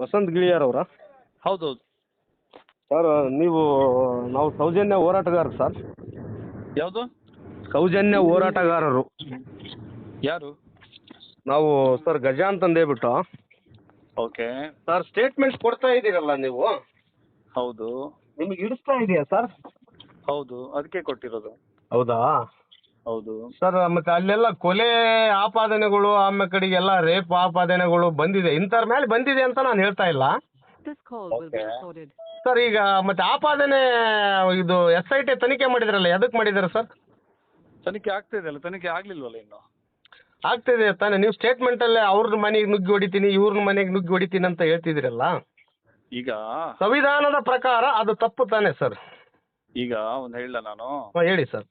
ವಸಂತ್ ಗಿಳಿಯರ್ ಅವರಾ? ಹೌದೌದು. ಸರ್ ನೀವು ನಾವು ಸೌಜನ್ಯ ಹೋರಾಟಗಾರರು ಸರ್. ಯಾವುದು? ಸೌಜನ್ಯ ಹೋರಾಟಗಾರರು. ಯಾರು? ನಾವು ಸರ್ ಗಜ ಅಂತಂದೇಬಿಟ್ಟು ಓಕೆ. ಸರ್ ಸ್ಟೇಟ್ಮೆಂಟ್ ಕೊಡ್ತಾ ಇದ್ದೀರಲ್ಲ ನೀವು? ಹೌದು. ನಿಮಗೆ ಹಿಡಿಸ್ತಾ ಇದೆಯಾ ಸರ್? ಹೌದು ಅದಕ್ಕೆ ಕೊಟ್ಟಿರೋದು. ಹೌದಾ? ಹೌದು. ಸರ್ ಮತ್ತೆ ಅಲ್ಲೆಲ್ಲ ಕೊಲೆ ಆಪಾದನೆಗಳು ಆಮೇಲೆ ಕಡೆಗೆಲ್ಲ ರೇಪ್ ಆಪಾದನೆಗಳು ಬಂದಿದೆ. ಇಂಥವ್ರ ಮೇಲೆ ಬಂದಿದೆ ಅಂತ ನಾನು ಹೇಳ್ತಾ ಇಲ್ಲ. This call will be Okay. recorded. Sir ಈಗ ಮತ್ತೆ ಆಪಾದನೆ ಇದು ಎಸ್ ಐ ಟಿ ತನಿಖೆ ಮಾಡಿದ್ರಲ್ಲ ಎದಕ್ ಮಾಡಿದ್ದಾರೆ ಸರ್ ತನಿಖೆ ಆಗ್ತಿದೆ ಅಲ್ಲ ತನಿಖೆ ಆಗ್ಲಿಲ್ವಲ್ಲ ಇನ್ನು? ಆಗ್ತಿದೆ ತಾನೆ. ನೀವು ಸ್ಟೇಟ್ಮೆಂಟಲ್ಲೇ ಅವ್ರ ಮನೆಗೆ ನುಗ್ಗಿ ಹೊಡಿತೀನಿ ಇವ್ರ ಮನೆಗೆ ನುಗ್ಗಿ ಹೊಡಿತೀನಿ ಅಂತ ಹೇಳ್ತಿದ್ದೀರಲ್ಲ? ಈಗ? ಸಂವಿಧಾನದ ಪ್ರಕಾರ ಅದು ತಪ್ಪು ತಾನೆ ಸರ್ ಈಗ ಒಂದು ಹೇಳ ನಾನು? ಹೇಳಿ ಸರ್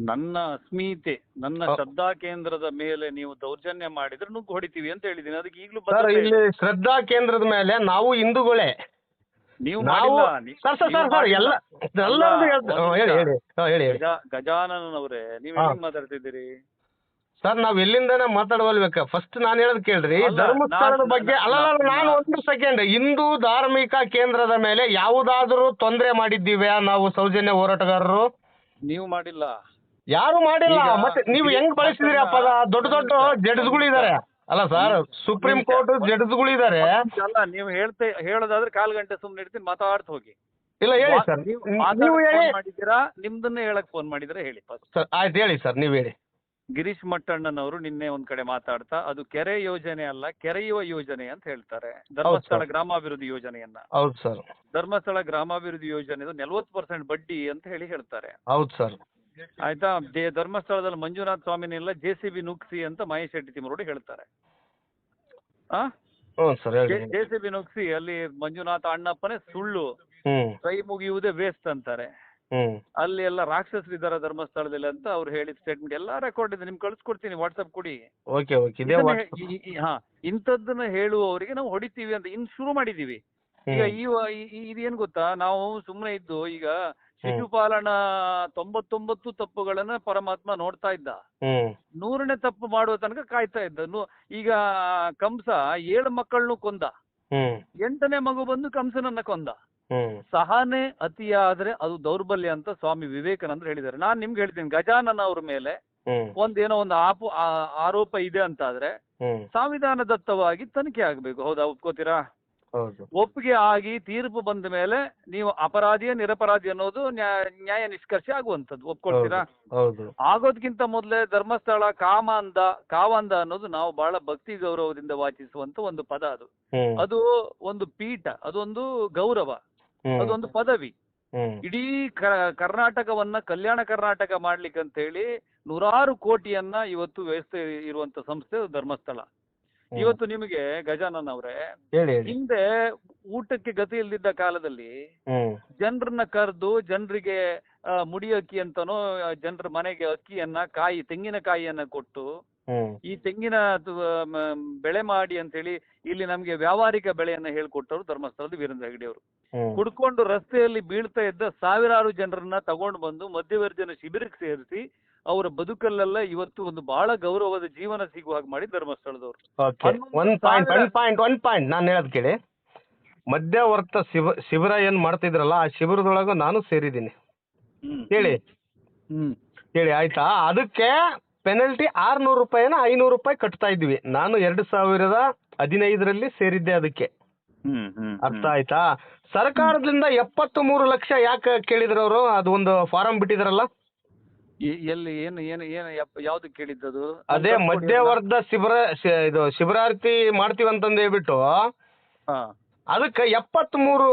ನನ್ನ ಅಸ್ಮಿತೆ ನನ್ನ ಶ್ರದ್ಧಾ ಕೇಂದ್ರದ ಮೇಲೆ ನೀವು ದೌರ್ಜನ್ಯ ಮಾಡಿದ್ರೆ ನುಗ್ಗು ಹೊಡಿತೀವಿ ಅಂತ ಹೇಳಿದೀನಿ. ಅದಕ್ಕೆ ಈಗಲೂ ಸರ್ ಇಲ್ಲಿ. ಶ್ರದ್ಧಾ ಕೇಂದ್ರದ ಮೇಲೆ ನಾವು ಹಿಂದೂಗಳೇ. ನೀವು ನಾವು ಮಾಡಿಲ್ಲ. ನೀ- ಸರ್ ಸರ್ ನೀವು ಸರ್ ಸರ್ ಎಲ್ಲ. ಎಲ್ಲರದ್ದು ಹೇಳ್ತ- ಹ್ಮ್, ಹೇಳಿ. ಹೇಳಿ ಹೇಳಿ ಹೇಳಿ. ಗಜ ಗಜಾನನವರೇ ನೀವು ಹಾ. ಎಲ್ಲಿಂದ ಮಾತಾಡ್ತಿದ್ದೀರಿ? ಸರ್ ನಾವ್ ಎಲ್ಲಿಂದನೇ ಮಾತಾಡವಲ್ಬೇಕ? ಫಸ್ಟ್ ನಾನು ಹೇಳದ್ ಕೇಳ್ರಿ ಅಲ್ಲ, ಧರ್ಮಸ್ಥಳದ ನಾನ್- ಬಗ್ಗೆ ಅಲ್ಲ ಅಲ್ಲ, ನಾನ್- ನಾನು ಒಂದು ಸೆಕೆಂಡ್ ಹಿಂದೂ ಧಾರ್ಮಿಕ ಕೇಂದ್ರದ ಮೇಲೆ ಯಾವುದಾದ್ರೂ ತೊಂದರೆ ಮಾಡಿದ್ದೀವ್ಯಾ ನಾವು ಸೌಜನ್ಯ ಹೋರಾಟಗಾರರು? ನೀವು ಮಾಡಿಲ್ಲ. ಯಾರು ಮಾಡಿಲ್ಲ. ಈಗ ಮತ್ತೆ ನೀವು ಹೆಂಗ್ ಬಳಸಿದಿರಿ ಅಪ್ಪ ದೊಡ್ಡ ದೊಡ್ಡ ಜಡ್ಜ್ಗಳಿದ್ದಾರೆ ಅಲ್ಲ ಸರ್ ಸುಪ್ರೀಂ ಕೋರ್ಟ್ ಜಡ್ಜ್ಗಳಿದ್ದಾರೆ ಅಲ್ಲ ನೀವು ಹೇಳ್ತೆ ಹೇಳೋದಾದ್ರೆ ಕಾಲ್ ಗಂಟೆ ಸುಮ್ನೆ ಇಡ್ತೀನಿ ಮಾತಾಡ್ತಾ ಹೋಗಿ. ಇಲ್ಲ ಹೇಳಿ ಸರ್. ನೀವು ನೀವು ನಿಮ್ದನ್ನ ಹೇಳಿ. ಫೋನ್ ಮಾಡಿದ್ದೀರಾ? ನಿಮ್ದನ್ನೇ ಹೇಳಕ್ ಫೋನ್ ಮಾಡಿದ್ರೆ ಹೇಳಿ ಫಸ್ಟ್ ಸರ್ ಆಯ್ತು ಹೇಳಿ ಸರ್ ನೀವು ಹೇಳಿ. ಗಿರೀಶ್ ಮಟ್ಟಣ್ಣನವರು ನಿನ್ನೆ ಒಂದ್ ಕಡೆ ಮಾತಾಡ್ತಾ ಅದು ಕೆರೆ ಯೋಜನೆ ಅಲ್ಲ ಕೆರೆಯುವ ಯೋಜನೆ ಅಂತ ಹೇಳ್ತಾರೆ. ಧರ್ಮಸ್ಥಳ. ಗ್ರಾಮಾಭಿವೃದ್ಧಿ ಯೋಜನೆಯನ್ನ. ಹೌದು ಸರ್. ಧರ್ಮಸ್ಥಳ ಗ್ರಾಮಾಭಿವೃದ್ಧಿ ಯೋಜನೆ ನಲ್ವತ್ತು ಪರ್ಸೆಂಟ್ ಬಡ್ಡಿ ಅಂತ ಹೇಳಿ ಹೇಳ್ತಾರೆ. ಹೌದು ಸರ್. ಆಯ್ತಾ? ದೇ- ಧರ್ಮಸ್ಥಳದಲ್ಲಿ ಮಂಜುನಾಥ ಸ್ವಾಮಿನೆಲ್ಲ ಜೆ ಸಿ ಬಿ ನುಗ್ಸಿ ಅಂತ ಮಹೇಶ್ ಶೆಟ್ಟಿ ತಿಮ್ಮರೋಡಿ ಹೇಳ್ತಾರೆ. ಜೆ ಸಿ ಬಿ ನುಗ್ಸಿ ಅಲ್ಲಿ ಮಂಜುನಾಥ ಅಣ್ಣಪ್ಪನೇ ಸುಳ್ಳು. ಕೈ ಮುಗಿಯುವುದೇ ವೇಸ್ಟ್ ಅಂತಾರೆ. ಅಲ್ಲಿ ಎಲ್ಲ ರಾಕ್ಷಸರು ಇದ್ದಾರೆ ಧರ್ಮಸ್ಥಳದಲ್ಲಿ ಅಂತ ಅವ್ರು ಹೇಳಿದ ಸ್ಟೇಟ್ಮೆಂಟ್ ಎಲ್ಲ ರೆಕಾರ್ಡ್ ಇದೆ ನಿಮ್ಗೆ ಕಳ್ಸ್ಕೊಡ್ತೀನಿ ವಾಟ್ಸಪ್ ಕೊಡಿ. ಓಕೆ ಹೇ- ಇಂಥದ್ದನ್ನ ಹೇಳುವವರಿಗೆ ನಾವು ಹೊಡಿತೀವಿ ಅಂತ ಇನ್ ಶುರು ಮಾಡಿದೀವಿ ಈಗ ಈ- ಇದೇನ್ ಗೊತ್ತಾ? ನಾವು ಸುಮ್ಮನೆ ಇದ್ದು ಈಗ ಶಿಶುಪಾಲನ ತೊಂಬತ್ತೊಂಬತ್ತು ತಪ್ಪುಗಳನ್ನ ಪರಮಾತ್ಮ ನೋಡ್ತಾ ಇದ್ದ. ನೂರನೇ ತಪ್ಪು ಮಾಡುವ ತನಕ ಕಾಯ್ತಾ ಇದ್ದನು ಈಗ ಕಂಸ ಏಳು ಮಕ್ಕಳನ್ನು ಕೊಂದ. ಎಂಟನೇ ಮಗು ಬಂದು ಕಂಸನನ್ನ ಕೊಂದ. ಸಹನೆ ಅತಿಯಾದ್ರೆ ಅದು ದೌರ್ಬಲ್ಯ ಅಂತ ಸ್ವಾಮಿ ವಿವೇಕಾನಂದರು ಹೇಳಿದ್ದಾರೆ. ನಾನು ನಿಮ್ಗೆ ಹೇಳ್ತೀನಿ ಗಜಾನನ ಅವ್ರ ಮೇಲೆ ಒಂದೇನೋ ಒಂದು ಆಪು ಆರೋಪ ಇದೆ ಅಂತಾದ್ರೆ ಸಂವಿಧಾನ ಸಂವಿಧಾನದತ್ತವಾಗಿ ತನಿಖೆ ಆಗ್ಬೇಕು. ಹೌದಾ ಒಪ್ಕೋತೀರಾ? ಒಪ್ಪಿಗೆ ಆಗಿ ತೀರ್ಪು ಬಂದ ಮೇಲೆ ನೀವು ಅಪರಾಧಿಯ ನಿರಪರಾಧಿ ಅನ್ನೋದು ನ್ಯಾಯ ನಿಷ್ಕರ್ಷ ಆಗುವಂತದ್ದು ಒಪ್ಕೊಳ್ತೀರಾ? ಆಗೋದ್ಕಿಂತ ಮೊದಲೇ ಧರ್ಮಸ್ಥಳ ಕಾಮಾಂದ ಕಾವಂದ ಅನ್ನೋದು ನಾವು ಬಹಳ ಭಕ್ತಿ ಗೌರವದಿಂದ ವಾಚಿಸುವಂತ ಒಂದು ಪದ ಅದು. ಅದು ಒಂದು ಪೀಠ ಅದೊಂದು ಗೌರವ ಅದೊಂದು ಪದವಿ. ಇಡೀ ಕರ್ನಾಟಕವನ್ನ ಕಲ್ಯಾಣ ಕರ್ನಾಟಕ ಮಾಡ್ಲಿಕ್ಕೆ ಅಂತ ಹೇಳಿ ನೂರಾರು ಕೋಟಿಯನ್ನ ಇವತ್ತು ವ್ಯವಸ್ಥೆ ಇರುವಂತ ಸಂಸ್ಥೆ ಧರ್ಮಸ್ಥಳ. ಇವತ್ತು ನಿಮಗೆ ಗಜಾನನ್ ಅವ್ರೆ ಹೇಳಿ ಹೇಳಿ. ಹಿಂದೆ ಊಟಕ್ಕೆ ಗತಿ ಇಲ್ದಿದ್ದ ಕಾಲದಲ್ಲಿ ಜನರನ್ನ ಕರೆದು ಜನರಿಗೆ ಮುಡಿ ಅಕ್ಕಿ ಅಂತನೋ ಜನರ ಮನೆಗೆ ಅಕ್ಕಿಯನ್ನ ಕಾಯಿ ತೆಂಗಿನಕಾಯಿಯನ್ನ ಕೊಟ್ಟು ಈ ತೆಂಗಿನ ಬೆಳೆ ಮಾಡಿ ಅಂತ ಹೇಳಿ ಇಲ್ಲಿ ನಮಗೆ ವ್ಯಾವಹಾರಿಕ ಬೆಳೆಯನ್ನ ಹೇಳ್ಕೊಟ್ಟವರು ಧರ್ಮಸ್ಥಳದ ವೀರೇಂದ್ರ ಹೆಗಡೆ ಅವರು. ಕುಡ್ಕೊಂಡು ರಸ್ತೆಯಲ್ಲಿ ಬೀಳ್ತಾ ಇದ್ದ ಸಾವಿರಾರು ಜನರನ್ನ ತಗೊಂಡು ಬಂದು ಮಧ್ಯವರ್ಜನ ಶಿಬಿರಕ್ಕೆ ಸೇರಿಸಿ ಅವರ ಬದುಕಲ್ಲೆಲ್ಲ ಇವತ್ತು ಒಂದು ಬಹಳ ಗೌರವದ ಜೀವನ ಸಿಗುವ ಹಾಗೆ ಮಾಡಿ ಧರ್ಮಸ್ಥಳದವರು. ನಾನು ಹೇಳೋದು ಕೇಳಿ. ಮಧ್ಯವರ್ತ ಶಿವ ಶಿಬಿರ ಏನ್ ಮಾಡ್ತಿದ್ರಲ್ಲ ಆ ಶಿಬಿರದೊಳಗ ನಾನು ಸೇರಿದ್ದೀನಿ. ಹೇಳಿ. ಹೇಳಿ ಆಯ್ತಾ? ಅದಕ್ಕೆ ಪೆನಲ್ಟಿ ಆರ್ನೂರು ರೂಪಾಯಿನ ಐನೂರು ರೂಪಾಯಿ ಕಟ್ತಾ ಇದ್ವಿ. ನಾನು ಎರಡು ಸಾವಿರದ ಹದಿನೈದರಲ್ಲಿ ಸೇರಿದ್ದೆ ಅದಕ್ಕೆ. ಅರ್ಥ ಆಯ್ತಾ? ಸರ್ಕಾರದಿಂದ ಎಪ್ಪತ್ತು ಮೂರು ಲಕ್ಷ ಯಾಕೆ ಕೇಳಿದ್ರು ಅವರು? ಅದು ಒಂದು ಫಾರಂ ಬಿಟ್ಟಿದ್ರಲ್ಲ? ಎಲ್ಲಿ ಏನು ಏನು ಏನು ಯಾವ್ದು ಕೇಳಿದ್ದದು? ಅದೇ ಮಧ್ಯವರ್ಧ ಶಿಬಿರ ಇದು ಶಿಬಿರಾರ್ಥಿ ಮಾಡ್ತೀವಿ ಅಂತಂದು ಹೇಳ್ಬಿಟ್ಟು ಅದಕ್ಕೆ ಎಪ್ಪತ್ತ್ ಮೂರು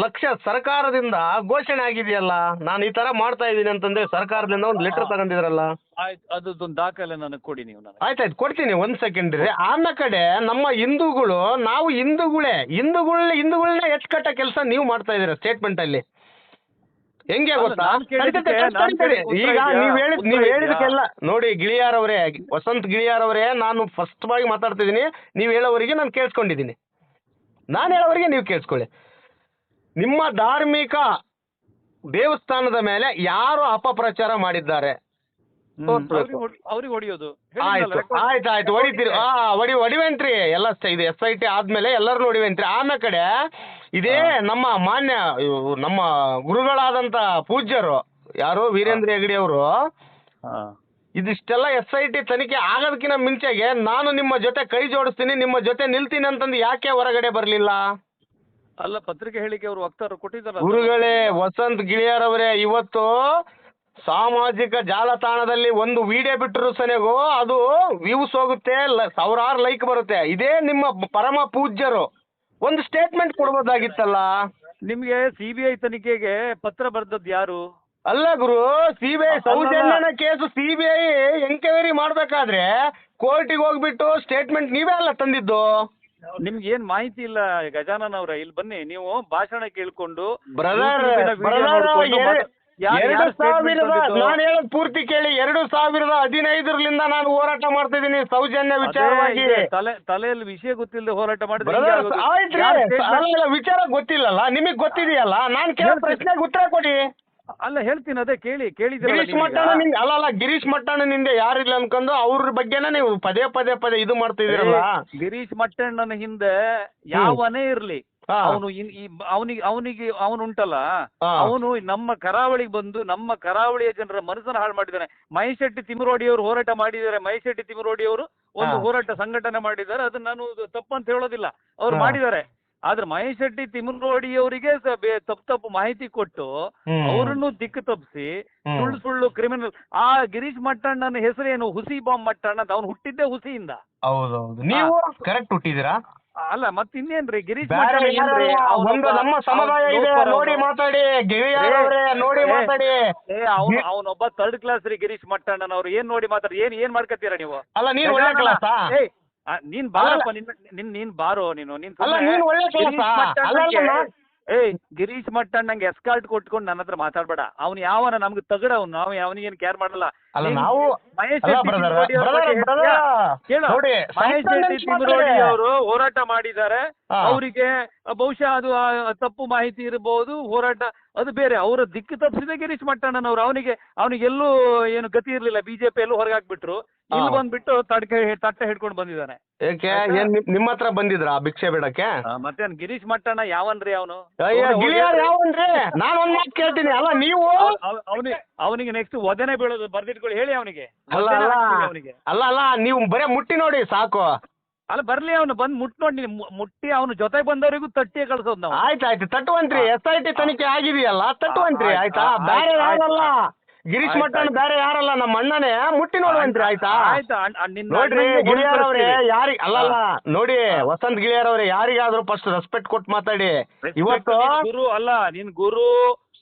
ಲಕ್ಷ ಸರ್ಕಾರದಿಂದ ಘೋಷಣೆ ಆಗಿದೆಯಲ್ಲ ನಾನು ಈ ತರ ಮಾಡ್ತಾ ಇದ್ದೀನಿ ಅಂತಂದ್ರೆ ಸರ್ಕಾರದಿಂದ ಒಂದು ಲೆಟರ್ ತಗೊಂಡಿದ್ರಲ್ಲ? ಆಯ್ತು ಅದೊಂದು ದಾಖಲೆ ನನಗೆ ಕೊಡಿ ನೀವು ನನಗೆ. ಆಯ್ತಾಯ್ತು ಕೊಡ್ತೀನಿ ಒಂದ್ ಸೆಕೆಂಡ್ ರೀ ಆನ ಕಡೆ ನಮ್ಮ ಹಿಂದೂಗಳು ನಾವು ಹಿಂದೂಗಳೇ ಹಿಂದೂಗಳ ಹಿಂದೂಗಳನ್ನ ಎಚ್ಕಟ್ಟ ಕೆಲಸ ನೀವು ಮಾಡ್ತಾ ಇದ್ದೀರಾ ಸ್ಟೇಟ್ಮೆಂಟ್ ಅಲ್ಲಿ. ಹೆಂಗೆ ಗೊತ್ತಾ? ನಾನ್ ಕೇಳಿದ್ದಕ್ಕೆ- ನಾನ್. ಈಗ ನೀವ್? ಹೇಳಿದ್ ಉತ್ತರ ನೀವ್ ಇದೆಯಾ? ಹೇಳಿದಕ್ಕೆಲ್ಲ ನೋಡಿ ಗಿಳಿಯಾರ್ ಅವರೇ ವಸಂತ್ ಗಿಳಿಯಾರ್ ಅವರೇ ನಾನು ಫಸ್ಟ್ ಆಗಿ ಮಾತಾಡ್ತಿದ್ದೀನಿ. ನೀವು ಹೇಳೋವರಿಗೆ ನಾನು ಕೇಳಿಸ್ಕೊಂಡಿದ್ದೀನಿ. ನಾನು ಹೇಳೋವರೆಗೆ ನೀವು ಕೇಳಿಸ್ಕೊಳ್ಳಿ. ನಿಮ್ಮ ಧಾರ್ಮಿಕ ದೇವಸ್ಥಾನದ ಮೇಲೆ ಯಾರು ಅಪಪ್ರಚಾರ ಮಾಡಿದ್ದಾರೆ. ಅವ್ರಿಗೆ ಹೊಡಿಯೋದು. ಆಯ್ತು ಆಯ್ತು ಆಯ್ತು ಹೊಡಿತೀರಿ. ಹಾ ಹೊಡಿ ಹೊಡಿವೇನ್ರಿ ಎಲ್ಲ ಇದು ಎಸ್ ಐ ಟಿ ಆದ್ಮೇಲೆ ಎಲ್ಲರೂ ಹೊಡಿವೇನ್ರಿ ಆಮೇಲೆ ಕಡೆ ಇದೇ ನಮ್ಮ ಮಾನ್ಯ ನಮ್ಮ ಗುರುಗಳಾದಂತ ಪೂಜ್ಯರು ಯಾರು? ವೀರೇಂದ್ರ ಹೆಗಡಿ ಅವರು ಇದಿಷ್ಟೆಲ್ಲ ಎಸ್ ಐ ಟಿ ತನಿಖೆ ಆಗೋದಕ್ಕಿಂತ ಮುಂಚೆಗೆ ನಾನು ನಿಮ್ಮ ಜೊತೆ ಕೈ ಜೋಡಿಸ್ತೀನಿ ನಿಮ್ಮ ಜೊತೆ ನಿಲ್ತೀನಿ ಅಂತಂದು ಯಾಕೆ ಹೊರಗಡೆ ಬರಲಿಲ್ಲ? ಅಲ್ಲ ಪತ್ರಿಕೆ ಹೇಳಿಕೆ ಅವರು ವಕ್ತಾರರು ಕೊಟ್ಟಿದ್ದಾರೆ ಗುರುಗಳೇ ವಸಂತ್ ಗಿಳಿಯರವರೇ ಇವತ್ತು ಸಾಮಾಜಿಕ ಜಾಲತಾಣದಲ್ಲಿ ಒಂದು ವಿಡಿಯೋ ಬಿಟ್ಟರು ಸನೆಗೂ ಅದು ವ್ಯೂಸ್ ಹೋಗುತ್ತೆ ಸಾವಿರಾರು ಲೈಕ್ ಬರುತ್ತೆ. ಇದೇ ನಿಮ್ಮ ಪರಮ ಪೂಜ್ಯರು. ಒಂದು ಸ್ಟೇಟ್ಮೆಂಟ್ ಕೊಡ್ಬೋದಾಗಿತ್ತಲ್ಲ? ನಿಮ್ಗೆ ಸಿಬಿಐ ತನಿಖೆಗೆ ಪತ್ರ ಬರ್ದದ್ದು ಯಾರು? ಅಲ್ಲ ಗುರು ಸಿಬಿಐ ಸೌಜನ್ಯನ ಕೇಸು ಸಿಬಿಐ ಎಂಕ್ವೈರಿ ಮಾಡ್ಬೇಕಾದ್ರೆ ಕೋರ್ಟಿಗೆ ಹೋಗ್ಬಿಟ್ಟು ಸ್ಟೇಟ್ಮೆಂಟ್ ನೀವೇ ಅಲ್ಲ ತಂದಿದ್ದು? ನಿಮ್ಗೆ ಏನ್ ಮಾಹಿತಿ ಇಲ್ಲ ಗಜಾನನ್ ಅವ್ರ? ಇಲ್ಲಿ ಬನ್ನಿ ನೀವು ಭಾಷಣ ಕೇಳ್ಕೊಂಡು ಬ್ರದರ್ ಎರಡು ಸಾವಿರದ ನಾನು ಹೇಳೋದು ಪೂರ್ತಿ ಕೇಳಿ ಎರಡು ಸಾವಿರದ ಹದಿನೈದರಲ್ಲಿಂದ ನಾನು ಹೋರಾಟ ಮಾಡ್ತಾ ಇದ್ದೀನಿ ಸೌಜನ್ಯ ವಿಚಾರವಾಗಿ. ತಲೆ ತಲೆಯಲ್ಲಿ ವಿಷಯ ಗೊತ್ತಿಲ್ಲದೆ ಹೋರಾಟ ಮಾಡಿದ್ರೆ ವಿಚಾರ ಗೊತ್ತಿಲ್ಲಲ್ಲ ನಿಮಗ್ ಗೊತ್ತಿದೆಯಲ್ಲ? ನಾನು ಕೇಳೋ. ಪ್ರಶ್ನೆಗೆ ಉತ್ತರ ಕೊಡಿ. ಅಲ್ಲ ಹೇಳ್ತೀನಿ ಅದೇ ಕೇಳಿ ಕೇಳಿದ ಗಿರೀಶ್ ಮಟ್ಟಣ ನಿಂದ ಅಲ್ಲ ಅಲ್ಲ ಗಿರೀಶ್ ಮಟ್ಟಣ್ಣನಿಂದ ಯಾರಿಲ್ಲ ಅನ್ಕೊಂಡು ಅವ್ರ ಬಗ್ಗೆನೇ ನೀವು ಪದೇ ಪದೇ ಪದೇ ಇದು ಮಾಡ್ತಿದ್ದೀರಲ್ಲ ಗಿರೀಶ್ ಮಟ್ಟಣ್ಣನ ಹಿಂದೆ ಯಾವನೇ ಇರ್ಲಿ ಹಾ. ಅವನು ಅವನಿಗೆ ಅವನಿಗೆ ಅವನು ಉಂಟಲ್ಲ? ಹಾ. ಅವನು ನಮ್ಮ ಕರಾವಳಿಗೆ ಬಂದು ನಮ್ಮ ಕರಾವಳಿಯ ಜನರ ಮನಸ್ಸನ್ನ ಹಾಳು ಮಾಡಿದ್ದಾನೆ. ಮಹೇಶ್ ಶೆಟ್ಟಿ ತಿಮರೋಡಿ ಅವರು ಹೋರಾಟ ಮಾಡಿದ್ದಾರೆ. ಮಹೇಶ್ ಶೆಟ್ಟಿ ತಿಮರೋಡಿ ಅವರು ಒಂದು ಹಾ. ಹೋರಾಟ ಸಂಘಟನೆ ಮಾಡಿದ್ದಾರೆ. ಅದನ್ನ ನಾನು ತಪ್ಪಂತ ಹೇಳೋದಿಲ್ಲ. ಅವ್ರು ಹಾ. ಮಾಡಿದ್ದಾರೆ. ಆದ್ರೆ ಮಹೇಶ್ ಶೆಟ್ಟಿ ತಿಮರೋಡಿ ಅವರಿಗೆ ತಪ್ಪು ತಪ್ಪು ಮಾಹಿತಿ ಕೊಟ್ಟು. ಅವರನ್ನು ದಿಕ್ಕು ತಪ್ಪಿಸಿ. ಸುಳ್ಳು ಸುಳ್ಳು ಕ್ರಿಮಿನಲ್ ಆ ಗಿರೀಶ್ ಮಟ್ಟಣ್ಣನ ಹೆಸರೇನು ಹುಸಿ ಬಾಂಬ್ ಮಟ್ಟಣ್ಣ ಅಂತ ಅವ್ನು ಹುಟ್ಟಿದ್ದೇ ಹುಸಿಯಿಂದ. ಹೌದೌದು. ನೀವು ಕರೆಕ್ಟ್ ಹುಟ್ಟಿದಿರಾ ಅಲ್ಲ ಮತ್ ಇನ್ನೇನ್ರಿ ಗಿರೀಶ್ ನಮ್ಮ ಸಮುದಾಯ ಇದೆ ನೋಡಿ ಮಾತಾಡಿ ನೋಡಿ ಮಾತಾಡಿ. ಏ ಅವನು ಅವನೊಬ್ಬ ಥರ್ಡ್ ಕ್ಲಾಸ್ ರೀ ಗಿರೀಶ್ ಮಟ್ಟಣ್ಣನವ್ರು. ಏನ್ ನೋಡಿ ಮಾತಾಡಿ ಏನ್ ಏನ್ ಮಾಡ್ಕತ್ತೀರಾ ನೀವು? ಅಲ್ಲ ನೀನ್ ಒಳ್ಳೆ ಕ್ಲಾಸಾ ನೀನ್ ಬಾರಪ್ಪ ನಿನ್ ನಿನ್ ನೀನ್ ಬಾರೋ ನೀನು. ನೀನ್ ಏಯ್ ಗಿರೀಶ್ ಮಟ್ಟಣ್ಣಂಗೆ ಎಸ್ಕಾರ್ಟ್ ಕೊಟ್ಕೊಂಡು ನನ್ನ ಹತ್ರ ಮಾತಾಡ್ಬೇಡ. ಅವ್ನು ಯಾವನ ನಮ್ಗೆ ತಗಡ ಅವ್ನು ನಾವು ಅವನಿಗೇನು ಕೇರ್ ಮಾಡಲ್ಲ. ಅಲ್ಲ ನಾವು ಮಹೇಶ್ ಅಲ್ಲ ಶೆಟ್ಟಿ ಬ್ರದರ್ ತಿಮ್ರೋಡಿ ಅವ್ರ ಬ್ರದರ್ ಬಗ್ಗೆ ಬ್ರದರ್ ಹೇಳ್ತೀಯಾ? ಕೇಳು. ನೋಡಿ ಮಹೇಶ್ ಶೆಟ್ಟಿ. ತಿಮ್ರೋಡಿ ಅವರು ಹೋರಾಟ ಮಾಡಿದ್ದಾರೆ. ಹಾ. ಅವರಿಗೆ ಬಹುಶಃ ಅದು ಆ, ತಪ್ಪು ಮಾಹಿತಿ ಇರಬಹುದು ಹೋರಾಟ ಅದು ಬೇರೆ. ಅವರ ದಿಕ್ಕು ತಪ್ಪಿಸಿದೆ ಗಿರೀಶ್ ಮಟ್ಟಣ್ಣನವರು. ಅವನಿಗೆ ಅವನಿಗೆ ಎಲ್ಲೂ ಏನು ಗತಿ ಇರಲಿಲ್ಲ. ಬಿಜೆಪಿ ಎಲ್ಲೂ ಹೊರಗೆ ಹಾಕ್ಬಿಟ್ರು. ಇಲ್ಲಿ ಹಾ. ಬಂದ್ಬಿಟ್ಟು ತಡ್ಕೆ ತಟ್ಟೆ ಹಿಡ್ಕೊಂಡು ಬಂದಿದ್ದಾನೆ ಏಕೆ? ಏನ್ ನಿಮ್- ನಿಮ್ಮ ಹತ್ರ ಬಂದಿದ್ರಾ ಭಿಕ್ಷೆ ಬಿಡಕ್ಕೆ? ಮತ್ತೇನ್ ಗಿರೀಶ್ ಮಟ್ಟಣ್ಣ ಯಾವನ್ರಿ ಅವನು? ಅಯ್ಯ ಗಿಳಿಯಾರ್ ಯಾವನ್ರಿ? ನಾನ್ ಒಂದ್ ಮಾತು ಕೇಳ್ತೀನಿ. ಅಲ್ಲ ನೀವು ಅವನಿಗೆ ಅವನಿಗೆ ನೆಕ್ಸ್ಟ್ ವದನೆ ಬೀಳೋದು ಬರ್ದಿಟ್ಕೊಳ್ಳಿ ಹೇಳಿ ಅವನಿಗೆ. ಅಲ್ಲ ಅಲ್ಲ. ಅವನಿಗೆ. ಅಲ್ಲ ಅಲ್ಲ ನೀವು ಬರೇ ಮುಟ್ಟಿ ನೋಡಿ ಸಾಕು. ಅಲ್ಲ ಬರ್ಲಿ ಅವನು ಬಂದ್ ಮುಟ್ ನೋಡಿ ಮುಟ್ಟಿ ಅವನು ಜೊತೆ ಬಂದವರಿಗೂ ತಟ್ಟಿ ಕಳ್ಸೋದು ನಾವು. ಆಯ್ತಾಯ್ತು ತಟ್ಟುವಂತ್ರಿ ಎಸ್ ಐ ಟಿ ತನಿಖೆ ಆಗಿದೆಯಲ್ಲ ತಟ್ಟುವಂತ್ರಿ ಆಯ್ತು, ಆಯ್ತಾ? ಆಯ್ತು, ಬೇರೆ ಯಾರಲ್ಲ? ಗಿರೀಶ್ ಆಯ್ತು, ಮಟ್ಟನ್ ಬೇರೆ ಯಾರಲ್ಲ? ನಮ್ಮ ಅಣ್ಣನೇ ಮುಟ್ಟಿ ನೋಡುವಂತ್ರಿ ಆಯ್ತಾ. ಆಯ್ತು? ನೋಡ್ರಿ ಗಿಳಿಯಾರ್ ಅವ್ರೆ ಯಾರಿ ಅಲ್ಲಲ್ಲ ನೋಡಿ. ವಸಂತ್ ಗಿಳಿಯಾರ್ ಅವ್ರೆ ಯಾರಿಗಾದ್ರೂ ಫಸ್ಟ್ ರೆಸ್ಪೆಕ್ಟ್ ಕೊಟ್ಟು ಮಾತಾಡಿ. ಇವತ್ತು ಗುರು ಅಲ್ಲ ನಿನ್ ಗುರು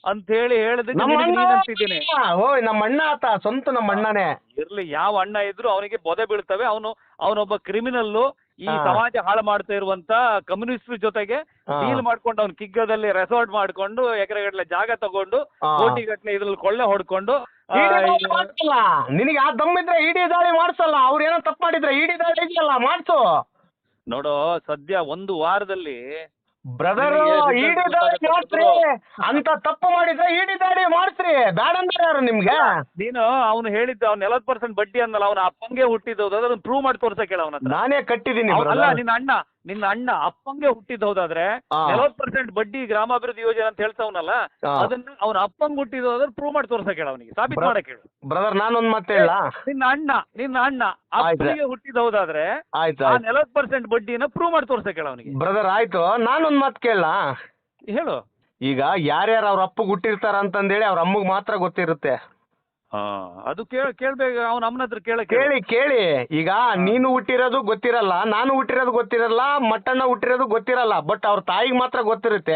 ಅಂತ ಹೇಳಿ ಹೇಳಿದಕ್ಕೆ ನಮ್ಮ ನಿನಗೆ ಅಣ್ಣ ನೀನ್ ಅಂತಿದ್ದೀನಿ ಓಯ್ ನಮ್ಮ ಅಣ್ಣ ಆತ ಸ್ವಂತ ನಮ್ಮ ಅಣ್ಣನೇ. ಇರ್ಲಿ ಯಾವ ಅಣ್ಣ ಇದ್ರು ಅವನಿಗೆ ಬೊದೆ ಬೀಳ್ತವೆ. ಅವನು ಅವನೊಬ್ಬ ಕ್ರಿಮಿನಲ್ ಈ ಹಾ. ಸಮಾಜ ಹಾಳು ಮಾಡ್ತಾ ಇರುವಂತ ಕಮ್ಯುನಿಸ್ಟ್ ಜೊತೆಗೆ ಹಾ. ಡೀಲ್ ಮಾಡ್ಕೊಂಡು ಅವ್ನು ಕಿಗ್ಗದಲ್ಲಿ ರೆಸಾರ್ಟ್ ಮಾಡ್ಕೊಂಡು ಎಕರೆಗಟ್ಟಲೆ ಜಾಗ ತಗೊಂಡು ಹಾ. ಕೋಟಿ ಗಟ್ಟಲೆ ಇದ್ರಲ್ಲಿ ಕೊಳ್ಳೆ ಹೊಡ್ಕೊಂಡು ಆ, ಇಡಿ ದಾಳಿ ಈ- ಮಾಡ್ಸಲ್ಲ. ನಿನಗೆ ಆ ದಮ್ಮಿದ್ರೆ ಇಡಿ ದಾಳಿ ಮಾಡ್ಸಲ್ಲ. ಅವ್ರು ಏನೋ ತಪ್ಪು ಮಾಡಿದ್ರೆ ಇಡಿ ದಾಳಿ ಇದೆಯಲ್ಲ ಮಾಡ್ಸು. ನೋಡು ಸದ್ಯ ಒಂದು ವಾರದಲ್ಲಿ ಬ್ರದರ್ ಇಡಿ ದಾಳಿ ಮಾಡ್ಸ್ರಿ. ಅಂತ ತಪ್ಪು ಮಾಡಿದ್ರೆ ಇಡಿ ದಾಳಿ ಮಾಡ್ಸ್ರಿ. ಬೇಡ ಅಂದ್ರೆ ಯಾರು ನಿಮ್ಗೆ? ನೀನು ಅವ್ನು ಹೇಳಿದ್ದ ಅವ್ನು ನಲವತ್ತು ಪರ್ಸೆಂಟ್ ಬಡ್ಡಿ ಅಂದಲ್ಲ ಅವನ ಅಪ್ಪಂಗೆ ಹುಟ್ಟಿದ್ದು ಅದನ್ನ ಪ್ರೂವ್ ಮಾಡಿ ತೋರ್ಸಕ್ಕೆ ಹೇಳ ಅವನ ನಾನೇ ಕಟ್ಟಿದ್ದೀನಿ ಅಲ್ಲ. ನಿನ್ನ ಅಣ್ಣ. ನಿನ್ನ ಅಣ್ಣ ಅಪ್ಪಂಗೆ ಹುಟ್ಟಿದ್ ಹೌದಾದ್ರೆ ನಲವತ್ ಪರ್ಸೆಂಟ್ ಬಡ್ಡಿ ಗ್ರಾಮಾಭಿವೃದ್ಧಿ ಯೋಜನೆ ಅಂತ ಹೇಳ್ತಾವನಲ್ಲ ಹಾ. ಅದನ್ನ ಅವನ ಅಪ್ಪಂಗೆ ಹುಟ್ಟಿದ್ ಹೋದ್ರೆ ಪ್ರೂವ್ ಮಾಡಿ ತೋರ್ಸಕ್ ಕೇಳ ಅವನಿಗೆ. ಸಾಬೀತ್ ಮಾಡ ಕೇಳು ಹೇಳು. ಬ್ರದರ್ ನಾನೊಂದ್ ಮತ್ತೆ ಹೇಳ. ನಿನ್ನ ಅಣ್ಣ ನಿನ್ನ ಅಣ್ಣ ಆಯ್ತು. ಅಪ್ಪನಿಗೆ ಹುಟ್ಟಿದ್ ಹೌದಾದ್ರೆ ಆಯ್ತು ಆ ಆಯ್ತು. ನಲವತ್ತು ಪರ್ಸೆಂಟ್ ಬಡ್ಡಿನ ಪ್ರೂವ್ ಮಾಡಿ ತೋರ್ಸಕ್ ಹೇಳ ಅವನಿಗೆ. ಬ್ರದರ್ ಆಯ್ತು. ನಾನೊಂದ್ ಮಾತ್ ಕೇಳ. ಹೇಳು. ಈಗ ಯಾರ್ಯಾರು ಅವ್ರ ಅಪ್ಪಗ್ ಹುಟ್ಟಿರ್ತಾರ ಅಂತಂದೇಳಿ ಅವ್ರ ಅಮ್ಮಗ್ ಮಾತ್ರ ಗೊತ್ತಿರುತ್ತೆ. ಹಾ ಅದು ಕೇಳ ಕೇಳ್ಬೇಕು ಅವ್ನ ಅಮ್ಮನ ಹತ್ರ ಕೇಳ ಕೇಳಿ. ಕೇಳಿ ಈಗ ನೀನು ಹುಟ್ಟಿರೋದು ಗೊತ್ತಿರಲ್ಲ ನಾನು ಹುಟ್ಟಿರೋದು ಗೊತ್ತಿರಲ್ಲ ಮಟ್ಟಣ್ಣ ಹುಟ್ಟಿರೋದು ಗೊತ್ತಿರಲ್ಲ ಬಟ್ ಅವ್ರ ತಾಯಿಗೆ ಮಾತ್ರ ಗೊತ್ತಿರುತ್ತೆ.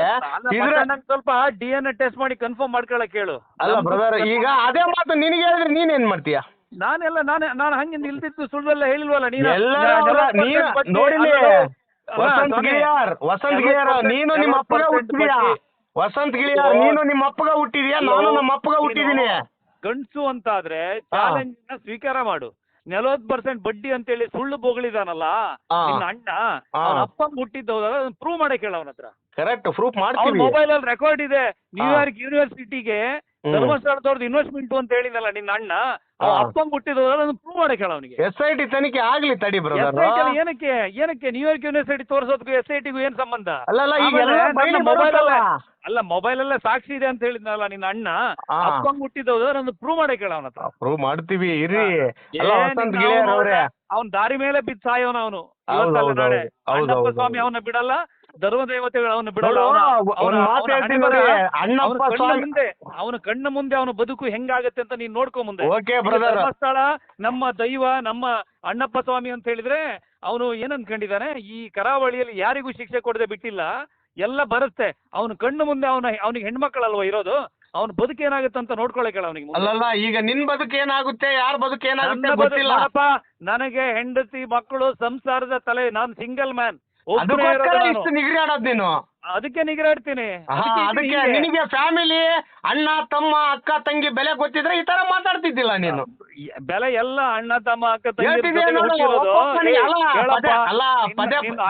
ಇದ್ರ ಸ್ವಲ್ಪ ಡಿ ಎನ್ ಎ ಟೆಸ್ಟ್ ಮಾಡಿ ಕನ್ಫರ್ಮ್ ಮಾಡ್ಕೊಳಕ್ ಕೇಳು. ಅಲ್ಲ ಬ್ರದರ್ ಈಗ ಅದೇ ಮಾತು ನಿನಗೆ ಹೇಳಿದ್ರೆ ನೀನ್ ಏನ್ ಮಾಡ್ತೀಯ? ನಾನೆಲ್ಲ ನಾನೇ ನಾನು ಹಂಗೆ ನಿಲ್ದಿದ್ದು ಸುಳ್ಳೆಲ್ಲ ಹೇಳಿಲ್ವಲ್ಲ ನೀನು? ಎಲ್ಲ ನಲವತ್ತು ನೀನು percent ಬಡ್ಡಿ ನೋಡಿಲಿ ಅನ್ನೋದು- ಅಲ್ಲ, ವಸಂತ್ ಗಿಳಿಯಾರ್ ವಸಂತ್ ಗಿಳಿಯಾರ್ ನೀನು ನಿಮ್ಮ ಅಪ್ಪಗ ಹುಟ್ಟಿದ್ಯಾ. ವಸಂತ್ ಗಿಳಿಯಾರ್ ನೀನು ನಿಮ್ಮ ಅಪ್ಪಗ ಹುಟ್ಟಿದ್ಯಾ? ನಾನು ನಮ್ಮ ಅಪ್ಪಗ ಹುಟ್ಟಿದೀನಿ ಗಂಡ್ಸು ಅಂತಾದ್ರೆ ಚಾಲೆಂಜ್ ಸ್ವೀಕಾರ ಮಾಡು. ನಲವತ್ ಪರ್ಸೆಂಟ್ ಬಡ್ಡಿ ಅಂತೇಳಿ ಸುಳ್ಳು ಬೊಗಳಿದಾನಲ್ಲ ಹಾ. ನಿನ್ನ ಅಣ್ಣ ಅಪ್ಪ ಅವನ ಹುಟ್ಟಿದ್ದು ಹೌದಲ್ಲ ಅದನ್ನ ಪ್ರೂವ್ ಮಾಡಕ್ ಹೇಳ ಅವನ ಹತ್ರ ಕರೆಕ್ಟ್ ಪ್ರೂಫ್ ಮಾಡ್ತೀವಿ ಮೊಬೈಲ್ ಅಲ್ಲಿ ರೆಕಾರ್ಡ್ ಇದೆ. ನ್ಯೂಯಾರ್ಕ್ ಯೂನಿವರ್ಸಿಟಿಗೆ. ಧರ್ಮಸ್ಥಳದವ್ರದ್ದು ಇನ್ವೆಸ್ಟ್ಮೆಂಟ್ ಅಂತ ಹೇಳಿದಲ್ಲ ನಿನ್ನ ಅಣ್ಣ. ಅಪ್ಪಂಗ್ ಹುಟ್ಟಿದ ಅದನ್ನು ಪ್ರೂವ್ ಮಾಡಕ್ಕೆ ಹೇಳ ಅವನಿಗೆ. ಎಸ್ ಐ ಟಿ ತನಿಖೆ ಆಗ್ಲಿ ತಡಿ ಬ್ರದರ್ ಏನಕ್ಕೆ ಏನಕ್ಕೆ ನ್ಯೂಯಾರ್ಕ್ ಯೂನಿವರ್ಸಿಟಿ ತೋರಿಸೋದಕ್ಕೂ ಎಸ್ ಐ ಟಿಗೂ ಏನ್ ಸಂಬಂಧ? mobile ಬರುತ್ತಲ್ಲ. ಅಲ್ಲೇ- ಅಲ್ಲ ಮೊಬೈಲ್ ಅಲ್ಲೇ ಸಾಕ್ಷಿ ಇದೆ ಅಂತ ಹೇಳಿದ್ನಲ್ಲ ನಿನ್ನ ಅಣ್ಣ. ಅಪ್ಪಂಗ್ ಹುಟ್ಟಿದವ್ರು ಅದನ್ನು ಪ್ರೂವ್ ಮಾಡಕ್ಕೆ ಕೇಳ ಅವನ ಪ್ರೂವ್ ಮಾಡ್ತೀವಿ ಇರಿ. ಅಲ್ಲ ಅವ್ನು ದಾರಿ ಮೇಲೆ ಬಿದ್ದು ಸಾಯೋನ ಅವನು. ಸ್ವಾಮಿ ಅವನ ಬಿಡಲ್ಲ ಧರ್ಮ ದೇವತೆಗಳು ಅವನು ಬಿಡಲ್ಲ ಅವನ- ಕಣ್ಣ ಮುಂದೆ ಅವನ ಕಣ್ಣ ಮುಂದೆ ಅವನ ಬದುಕು ಹೆಂಗಾಗತ್ತೆ ಅಂತ ನೀನ್ ನೋಡ್ಕೊ ಮುಂದೆ. ಧರ್ಮಸ್ಥಳ ನಮ್ಮ ದೈವ ನಮ್ಮ ಅಣ್ಣಪ್ಪ ಸ್ವಾಮಿ ಅಂತ ಹೇಳಿದ್ರೆ ಅವನು ಏನ್ ಅನ್ಕೊಂಡಿದ್ದಾನೆ? ಈ ಕರಾವಳಿಯಲ್ಲಿ ಯಾರಿಗೂ ಶಿಕ್ಷೆ ಕೊಡದೆ ಬಿಟ್ಟಿಲ್ಲ ಎಲ್ಲ ಬರುತ್ತೆ. ಅವನ ಕಣ್ಣು ಮುಂದೆ ಅವನ ಅವನಿಗೆ ಹೆಣ್ಮಕ್ಳಲ್ವಾ ಇರೋದು? ಅವನ ಬದುಕು ಏನಾಗುತ್ತೆ ಅಂತ ನೋಡ್ಕೊಳಕ್ ಅವನಿಗೆ. ಅಲ್ಲಲ್ಲ ಈಗ ನಿನ್ ಬದುಕು ಏನಾಗುತ್ತೆ? ಯಾರ ಬದುಕು ಏನಾಗುತ್ತೆ ನನಗೆ ಹೆಂಡತಿ ಮಕ್ಕಳು ಸಂಸಾರದ ತಲೆ ನಾನ್ ಸಿಂಗಲ್ ಮ್ಯಾನ್ ಅದಕ್ಕೋಸ್ಕರ. ಇಷ್ಟು ನಿಗರಿ ಆಡೋದ್ ನೀನು. ಅದಕ್ಕೆ ನಿಗರಾಡ್ತೀನಿ ಅದಕ್ಕೆ ನಿನಗೆ ಫ್ಯಾಮಿಲಿ ಅಣ್ಣ ತಮ್ಮ ಅಕ್ಕ ತಂಗಿ ಬೆಲೆ ಗೊತ್ತಿದ್ರೆ ಈ ತರ ಮಾತಾಡ್ತಿದ್ದಿಲ್ಲ ನೀನು. ಬೆಲೆ ಎಲ್ಲ ಅಣ್ಣ ತಮ್ಮ ಅಕ್ಕ ತಂಗಿ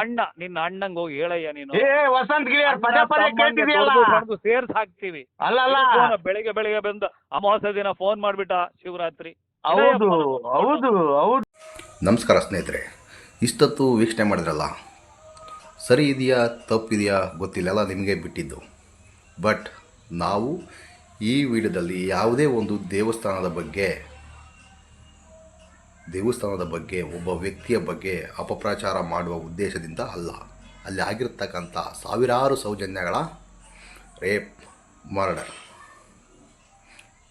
ಅಣ್ಣ ನಿನ್ನ ಅಣ್ಣಂಗ್ ಹೋಗಿ ಹೇಳಯ್ಯ ನೀನು. ಏ ವಸಂತ್ ಗಿರಿಯರ್ ಪದೇ ಪದೇ ಕೇಳ್ತಿದ್ಯಲ್ಲ. ಸೇರ್ಸ್ ಹಾಕ್ತೀವಿ ಅಲ್ಲ ಅಲ್ಲ. ಬೆಳಿಗ್ಗೆ ಬೆಳಿಗ್ಗೆ ಬಂದು ಅಮಾವಾಸ್ಯ ದಿನ ಫೋನ್ ಮಾಡ್ಬಿಟ್ಟ ಶಿವರಾತ್ರಿ. ಹೌದು ಹೌದು ಹೌದು. ನಮಸ್ಕಾರ ಸ್ನೇಹಿತರೆ. ಇಷ್ಟತ್ತು ವೀಕ್ಷಣೆ ಮಾಡಿದ್ರಲ್ಲ ಸರಿ ಇದೆಯಾ ತಪ್ಪಿದೆಯಾ ಗೊತ್ತಿಲ್ಲ, ಎಲ್ಲ ನಿಮಗೆ ಬಿಟ್ಟಿದ್ದು. ಬಟ್ ನಾವು ಈ ವಿಡಿಯೋದಲ್ಲಿ ಯಾವುದೇ ಒಂದು ದೇವಸ್ಥಾನದ ಬಗ್ಗೆ ದೇವಸ್ಥಾನದ ಬಗ್ಗೆ, ಒಬ್ಬ ವ್ಯಕ್ತಿಯ ಬಗ್ಗೆ ಅಪಪ್ರಚಾರ ಮಾಡುವ ಉದ್ದೇಶದಿಂದ ಅಲ್ಲ. ಅಲ್ಲಿ ಆಗಿರತಕ್ಕಂಥ ಸಾವಿರಾರು ಸೌಜನ್ಯಗಳ ರೇಪ್, ಮರ್ಡರ್.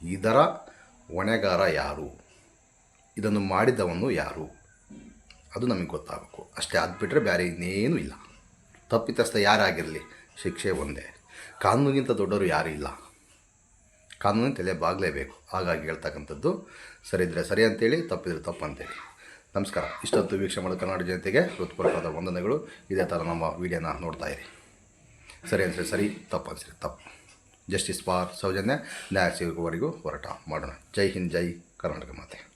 ಇದರ ಹೊಣೆಗಾರ ಯಾರು? ಇದನ್ನು ಮಾಡಿದವನು ಯಾರು? ಅದು ನಮಗೆ ಗೊತ್ತಾಗಬೇಕು. ಅಷ್ಟೇ ಅದು ಬಿಟ್ಟರೆ ಬೇರೆ ಇನ್ನೇನೂ ಇಲ್ಲ. ತಪ್ಪಿತಸ್ಥ ಯಾರಾಗಿರಲಿ? ಶಿಕ್ಷೆ ಒಂದೇ. ಕಾನೂನಿಗಿಂತ ದೊಡ್ಡವರು ಯಾರೂ ಇಲ್ಲ. ಕಾನೂನಿನ ತಲೆ ಬಾಗಲೇಬೇಕು. ಹಾಗಾಗಿ ಹೇಳ್ತಕ್ಕಂಥದ್ದು, ಸರಿ ಇದ್ದರೆ ಸರಿ ಅಂತೇಳಿ, ತಪ್ಪಿದ್ರೆ ತಪ್ಪು ಅಂತೇಳಿ. ನಮಸ್ಕಾರ. ಇಷ್ಟೊತ್ತು ವೀಕ್ಷಣೆ ಮಾಡೋ ಕನ್ನಡ ಜನತೆಗೆ ಹೃತ್ಪೂರ್ವಕವಾದ ವಂದನೆಗಳು. ಇದೇ ಥರ ನಮ್ಮ ವಿಡಿಯೋನ ನೋಡ್ತಾ ಇರಿ. ಸರಿ ಅನಿಸ್ರೆ ಸರಿ, ತಪ್ಪು ಅನಿಸ್ರೆ ತಪ್ಪು. Justice for Soujanya. ನ್ಯಾಯ ಸಿಗುವವರೆಗೂ ಹೋರಾಟ ಮಾಡೋಣ. ಜೈ ಹಿಂದ್, ಜೈ ಕರ್ನಾಟಕ ಮಾತೆ.